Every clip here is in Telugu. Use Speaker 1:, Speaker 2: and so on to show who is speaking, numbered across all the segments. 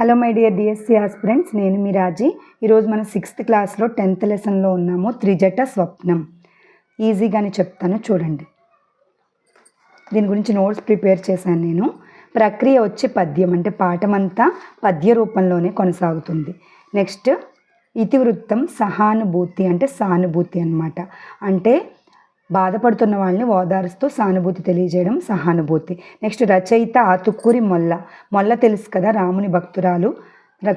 Speaker 1: Hello my dear DSC aspirants నేను మీ రాజీ. ఈరోజు మనం సిక్స్త్ క్లాస్లో టెన్త్ లెసన్లో ఉన్నాము త్రిజట స్వప్నం. ఈజీగానే చెప్తాను చూడండి. దీని గురించి నోట్స్ ప్రిపేర్ చేశాను నేను. ప్రక్రియ వచ్చి పద్యం అంటే పాఠం అంతా పద్య రూపంలోనే కొనసాగుతుంది. నెక్స్ట్ ఇతివృత్తం సహానుభూతి అంటే సానుభూతి అనమాట అంటే బాధపడుతున్న వాళ్ళని ఓదారుస్తూ సానుభూతి తెలియజేయడం సహానుభూతి. నెక్స్ట్ రచయిత ఆతుకూరి మొల్ల. మొల్ల తెలుసు కదా రాముని భక్తురాలు.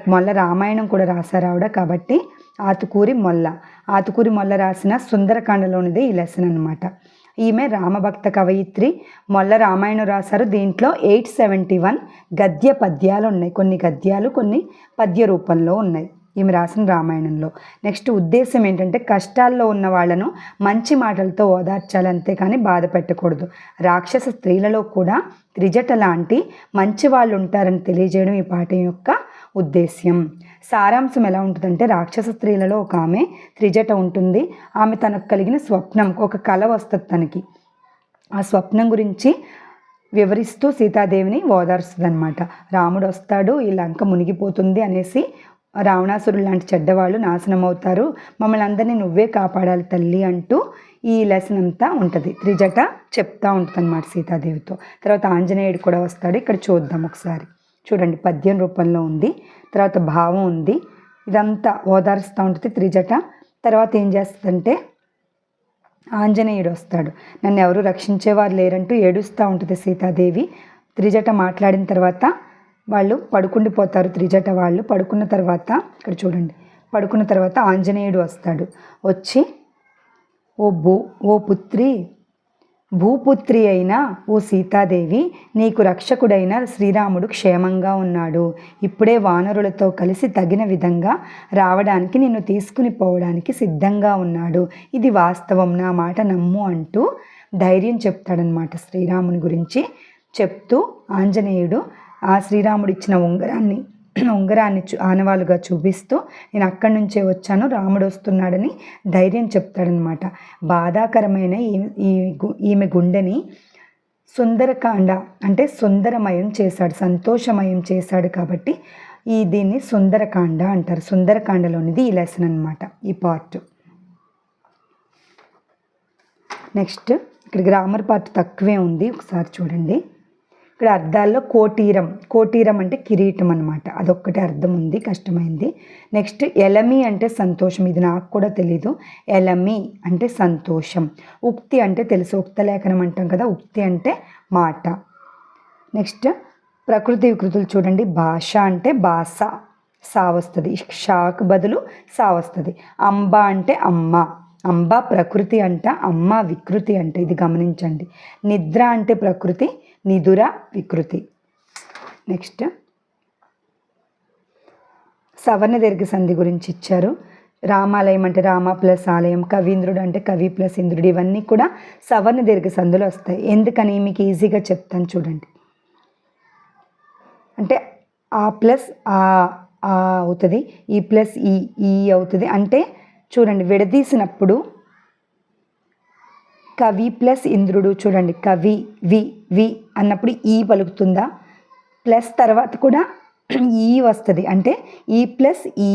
Speaker 1: మొల్ల రామాయణం కూడా రాశారు ఆవిడ కాబట్టి ఆతుకూరి మొల్ల. ఆతుకూరి మొల్ల రాసిన సుందరకాండలోనిదే ఈ లెసన్ అనమాట ఈమె రామభక్త కవయిత్రి. మొల్ల రామాయణం రాశారు. దీంట్లో ఎయిట్ సెవెంటీ వన్ గద్య పద్యాలు ఉన్నాయి. కొన్ని గద్యాలు కొన్ని పద్య రూపంలో ఉన్నాయి. ఈమె రాసిన రామాయణంలో. నెక్స్ట్ ఉద్దేశం ఏంటంటే కష్టాల్లో ఉన్న వాళ్ళను మంచి మాటలతో ఓదార్చాలి అంతేకాని బాధ పెట్టకూడదు. రాక్షస స్త్రీలలో కూడా త్రిజట లాంటి మంచి వాళ్ళు ఉంటారని తెలియజేయడం ఈ పాఠం యొక్క ఉద్దేశ్యం. సారాంశం ఎలా ఉంటుందంటే రాక్షస స్త్రీలలో ఒక ఆమె త్రిజట ఉంటుంది. ఆమె తనకు కలిగిన స్వప్నం ఒక కళ వస్తుంది తనకి. ఆ స్వప్నం గురించి వివరిస్తూ సీతాదేవిని ఓదార్స్తుంది అనమాట రాముడు వస్తాడు ఈ లంక మునిగిపోతుంది అనేసి రావణాసురుడు లాంటి చెడ్డవాళ్ళు నాశనం అవుతారు మమ్మల్ని అందరినీ నువ్వే కాపాడాలి తల్లి అంటూ ఈ లెసన్ అంతా ఉంటుంది. త్రిజట చెప్తా ఉంటుంది అనమాట సీతాదేవితో. తర్వాత ఆంజనేయుడు కూడా వస్తాడు. ఇక్కడ చూద్దాం ఒకసారి. చూడండి పద్యం రూపంలో ఉంది. తర్వాత భావం ఉంది. ఇదంతా ఓదారుస్తూ ఉంటుంది త్రిజట. తర్వాత ఏం చేస్తుందంటే ఆంజనేయుడు వస్తాడు. నన్ను ఎవరు రక్షించేవారు లేరంటూ ఏడుస్తూ ఉంటుంది సీతాదేవి. త్రిజట మాట్లాడిన తర్వాత వాళ్ళు పడుకుండిపోతారు త్రిజట వాళ్ళు. పడుకున్న తర్వాత ఇక్కడ చూడండి. పడుకున్న తర్వాత ఆంజనేయుడు వస్తాడు. వచ్చి ఓ భూ ఓ పుత్రి భూపుత్రి అయిన ఓ సీతాదేవి నీకు రక్షకుడైన శ్రీరాముడు క్షేమంగా ఉన్నాడు. ఇప్పుడే వానరులతో కలిసి తగిన విధంగా రావడానికి నిన్ను తీసుకుని పోవడానికి సిద్ధంగా ఉన్నాడు. ఇది వాస్తవం. నా మాట నమ్ము అంటూ ధైర్యం చెప్తాడనమాట శ్రీరాముని గురించి. చెప్తూ ఆంజనేయుడు ఆ శ్రీరాముడు ఇచ్చిన ఉంగరాన్ని ఉంగరాన్ని చూ ఆనవాలుగా చూపిస్తూ నేను అక్కడి నుంచే వచ్చాను. రాముడు వస్తున్నాడని ధైర్యం చెప్తాడనమాట బాధాకరమైన ఈ ఈ గు- ఈమె గుండెని సుందరకాండ అంటే సుందరమయం చేశాడు సంతోషమయం చేశాడు కాబట్టి ఈ దీన్ని సుందరకాండ అంటారు. సుందరకాండలోనిది ఈ లెసన్ అనమాట ఈ పార్ట్ నెక్స్ట్ ఇక్కడ గ్రామర్ పార్ట్ తక్కువే ఉంది. ఒకసారి చూడండి. ఇక్కడ అర్థాల్లో కోటీరం. కోటీరం అంటే కిరీటం అనమాట అదొక్కటే అర్థం ఉంది కష్టమైంది. నెక్స్ట్ ఎలమి అంటే సంతోషం. ఇది నాకు కూడా తెలీదు. ఎలమి అంటే సంతోషం. ఉక్తి అంటే తెలుసు. ఉక్త లేఖనం అంటాం కదా ఉక్తి అంటే మాట. నెక్స్ట్ ప్రకృతి వికృతులు చూడండి. భాష అంటే భాష సా వస్తుంది షాకు బదులు సా వస్తుంది అంబ అంటే అమ్మ. అంబ ప్రకృతి అంట అమ్మ వికృతి అంటే. ఇది గమనించండి. నిద్ర అంటే ప్రకృతి నిదుర వికృతి. నెక్స్ట్. సవర్ణ దీర్ఘ సంధి గురించి ఇచ్చారు. రామాలయం అంటే రామ ప్లస్ ఆలయం కవీంద్రుడు అంటే కవి ప్లస్ ఇంద్రుడు. ఇవన్నీ కూడా సవర్ణ దీర్ఘ సంధులు వస్తాయి. ఎందుకని? మీకు ఈజీగా చెప్తాను చూడండి. అంటే ఆ ప్లస్ ఆ ఆ అవుతుంది ఈ ప్లస్ ఈ ఈ అవుతుంది. అంటే చూడండి విడదీసినప్పుడు కవి ప్లస్ ఇంద్రుడు చూడండి కవి వి వి అన్నప్పుడు ఈ పలుకుతుందా? ప్లస్ తర్వాత కూడా ఈ వస్తుంది. అంటే ఈ ప్లస్ ఈ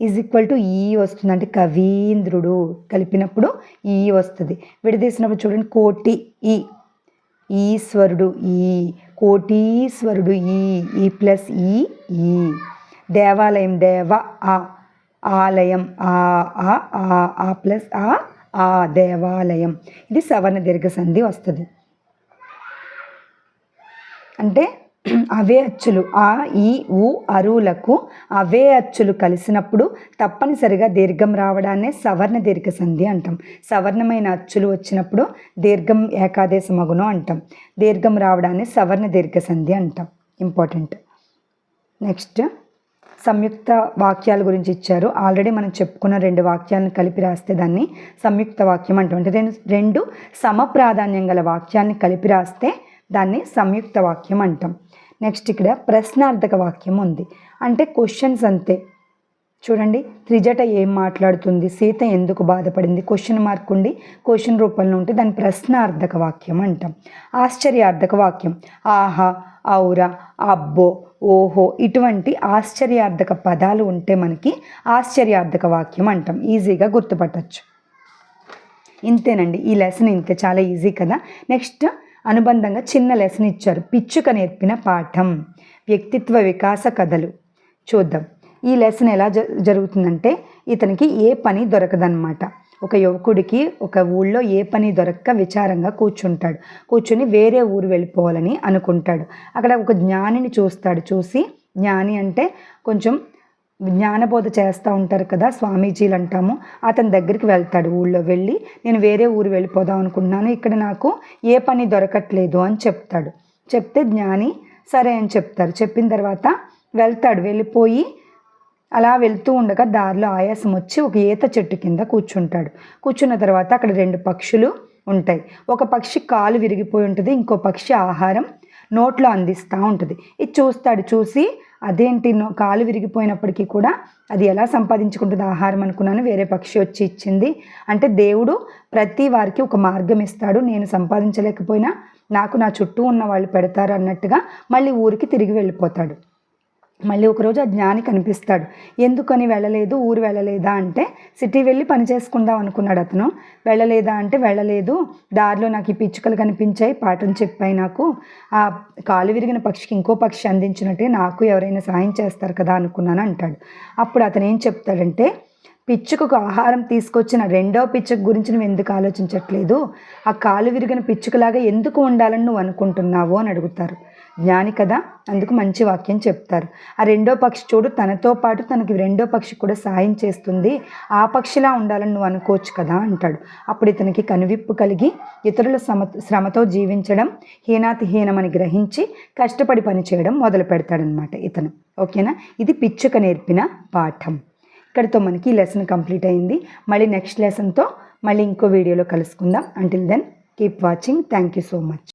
Speaker 1: ఈజ్ ఈక్వల్ టు ఈ వస్తుంది. అంటే కవీంద్రుడు కలిపినప్పుడు ఈ వస్తుంది. విడదీసినప్పుడు చూడండి కోటి ఈ ఈశ్వరుడు ఈ కోటీశ్వరుడు ఈ ఈ ప్లస్ ఈ ఈ. దేవాలయం దేవ ఆ. ఆలయం. ఆ ఆ ఆ ఆ ప్లస్ ఆ ఆ దేవాలయం. ఇది సవర్ణ దీర్ఘ సంధి వస్తుంది. అంటే అవే అచ్చులు. ఆ ఈ ఊ అరువులకు అవే అచ్చులు కలిసినప్పుడు తప్పనిసరిగా దీర్ఘం రావడాన్నే సవర్ణ దీర్ఘ సంధి అంటాం. సవర్ణమైన అచ్చులు వచ్చినప్పుడు దీర్ఘం ఏకాదేశ మగును అంటాం. దీర్ఘం రావడాన్ని సవర్ణ దీర్ఘ సంధి అంటాం. ఇంపార్టెంట్. నెక్స్ట్. సంయుక్త వాక్యాల గురించి ఇచ్చారు. ఆల్రెడీ మనం చెప్పుకున్న రెండు వాక్యాలను కలిపి రాస్తే దాన్ని సంయుక్త వాక్యం అంటాం అంటే రెండు రెండు సమ ప్రాధాన్యం గల వాక్యాన్ని కలిపి రాస్తే దాన్ని సంయుక్త వాక్యం అంటాం. నెక్స్ట్ ఇక్కడ ప్రశ్నార్థక వాక్యం ఉంది. అంటే క్వశ్చన్స్ అంతే. చూడండి త్రిజట ఏం మాట్లాడుతుంది? సీత ఎందుకు బాధపడింది? క్వశ్చన్ మార్క్ ఉండి క్వశ్చన్ రూపంలో ఉంటే దాని ప్రశ్నార్థక వాక్యం అంటాం. ఆశ్చర్యార్థక వాక్యం. ఆహా ఔరా అబ్బో ఓహో ఇటువంటి ఆశ్చర్యార్థక పదాలు ఉంటే మనకి ఆశ్చర్యార్థక వాక్యం అంటాం. ఈజీగా గుర్తుపట్టచ్చు. ఇంతేనండి ఈ లెసన్ ఇంతే చాలా ఈజీ కదా. నెక్స్ట్ అనుబంధంగా చిన్న లెసన్ ఇచ్చారు. పిచ్చుక నేర్పిన పాఠం. వ్యక్తిత్వ వికాస కథలు. చూద్దాం. ఈ లెసన్ ఎలా జ జరుగుతుందంటే ఇతనికి ఏ పని దొరకదనమాట ఒక యువకుడికి ఒక ఊళ్ళో ఏ పని దొరక్క విచారంగా కూర్చుంటాడు. కూర్చుని వేరే ఊరు వెళ్ళిపోవాలని అనుకుంటాడు. అక్కడ ఒక జ్ఞానిని చూస్తాడు. చూసి జ్ఞాని అంటే కొంచెం జ్ఞానబోధ చేస్తూ ఉంటారు కదా స్వామీజీలు అంటాము అతని దగ్గరికి వెళ్తాడు ఊళ్ళో వెళ్ళి నేను వేరే ఊరు వెళ్ళిపోదాం అనుకుంటున్నాను. ఇక్కడ నాకు ఏ పని దొరకట్లేదు అని చెప్తాడు. చెప్తే జ్ఞాని సరే అని చెప్తారు. చెప్పిన తర్వాత వెళ్తాడు. వెళ్ళిపోయి అలా వెళ్తూ ఉండగా దారిలో ఆయాసం వచ్చి ఒక ఈత చెట్టు కింద కూర్చుంటాడు. కూర్చున్న తర్వాత అక్కడ రెండు పక్షులు ఉంటాయి. ఒక పక్షి కాలు విరిగిపోయి ఉంటుంది ఇంకో పక్షి ఆహారం నోట్లో అందిస్తూ ఉంటుంది. ఇది చూస్తాడు చూసి అదేంటి నో కాలు విరిగిపోయినప్పటికీ కూడా అది ఎలా సంపాదించుకుంటుంది ఆహారం అనుకున్నాను వేరే పక్షి వచ్చి ఇచ్చింది. అంటే దేవుడు ప్రతి వారికి ఒక మార్గం ఇస్తాడు. నేను సంపాదించలేకపోయినా నాకు నా చుట్టూ ఉన్న వాళ్ళు పెడతారు అన్నట్టుగా మళ్ళీ ఊరికి తిరిగి వెళ్ళిపోతాడు. మళ్ళీ ఒకరోజు ఆ జ్ఞాని కనిపిస్తాడు. ఎందుకని వెళ్ళలేదు? ఊరు వెళ్ళలేదా అంటే సిటీ వెళ్ళి పని చేసుకుందాం అనుకున్నాడు అతను. వెళ్ళలేదా అంటే వెళ్ళలేదు. దారిలో నాకు ఈ పిచ్చుకలు కనిపించాయి పాఠం చెప్పాయి నాకు. ఆ కాలు విరిగిన పక్షికి ఇంకో పక్షి అందించినట్టే నాకు ఎవరైనా సాయం చేస్తారు కదా అనుకున్నాను అంటాడు. అప్పుడు అతను ఏం చెప్తాడంటే పిచ్చుకకు ఆహారం తీసుకొచ్చిన రెండో పిచ్చుక గురించి నువ్వు ఎందుకు ఆలోచించట్లేదు? ఆ కాలు విరిగిన పిచ్చుకలాగా ఎందుకు ఉండాలని నువ్వు అనుకుంటున్నావు అని అడుగుతారు. జ్ఞాని కదా? అందుకు మంచి వాక్యం చెప్తారు. ఆ రెండో పక్షి చూడు తనతో పాటు తనకి రెండో పక్షి కూడా సాయం చేస్తుంది. ఆ పక్షిలా ఉండాలని నువ్వు అనుకోవచ్చు కదా అంటాడు. అప్పుడు ఇతనికి కనువిప్పు కలిగి ఇతరుల శ్రమ శ్రమతో జీవించడం హీనాతిహీనమని గ్రహించి కష్టపడి పని చేయడం మొదలు పెడతాడనమాట ఇతను. ఓకేనా? ఇది పిచ్చుక నేర్పిన పాఠం. ఇక్కడితో మనకి ఈ లెసన్ కంప్లీట్ అయింది. మళ్ళీ నెక్స్ట్ లెసన్తో మళ్ళీ ఇంకో వీడియోలో కలుసుకుందాం. Until then keep watching thank you so much